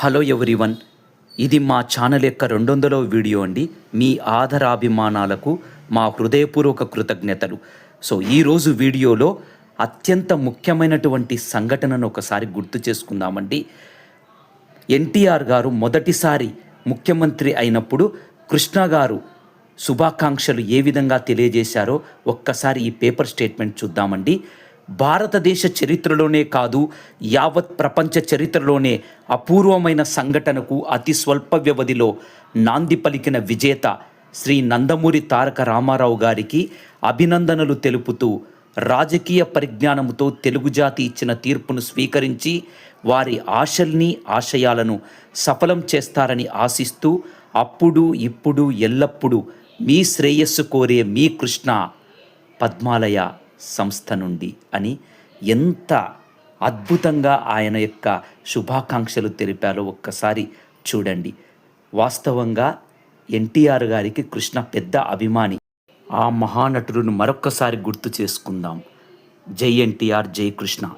Hello everyone. ఇది మా channel యొక్క రెండు వీడియో అండి. మీ ఆదరాభిమానాలకు మా హృదయపూర్వక కృతజ్ఞతలు. సో ఈరోజు వీడియోలో అత్యంత ముఖ్యమైనటువంటి సంఘటనను ఒకసారి గుర్తు చేసుకుందామండి. ఎన్టీఆర్ గారు మొదటిసారి ముఖ్యమంత్రి అయినప్పుడు కృష్ణ గారు శుభాకాంక్షలు ఏ విధంగా తెలియజేశారో ఒక్కసారి ఈ పేపర్ స్టేట్మెంట్ చూద్దామండి. భారతదేశ చరిత్రలోనే కాదు యావత్ ప్రపంచ చరిత్రలోనే అపూర్వమైన సంఘటనకు అతి స్వల్ప వ్యవధిలో నాంది పలికిన విజేత శ్రీ నందమూరి తారక రామారావు గారికి అభినందనలు తెలుపుతూ రాజకీయ పరిజ్ఞానముతో తెలుగు జాతి ఇచ్చిన తీర్పును స్వీకరించి వారి ఆశల్ని ఆశయాలను సఫలం చేస్తారని ఆశిస్తూ అప్పుడు ఇప్పుడు ఎల్లప్పుడూ మీ శ్రేయస్సు కోరే మీ కృష్ణ పద్మాలయ. సంస్థ నుండి అని ఎంత అద్భుతంగా ఆయన యొక్క శుభాకాంక్షలు తెలిపారో ఒక్కసారి చూడండి. వాస్తవంగా ఎన్టీఆర్ గారికి కృష్ణ పెద్ద అభిమాని. ఆ మహానటులను మరొక్కసారి గుర్తు చేసుకుందాం. జై ఎన్టీఆర్ జై కృష్ణ.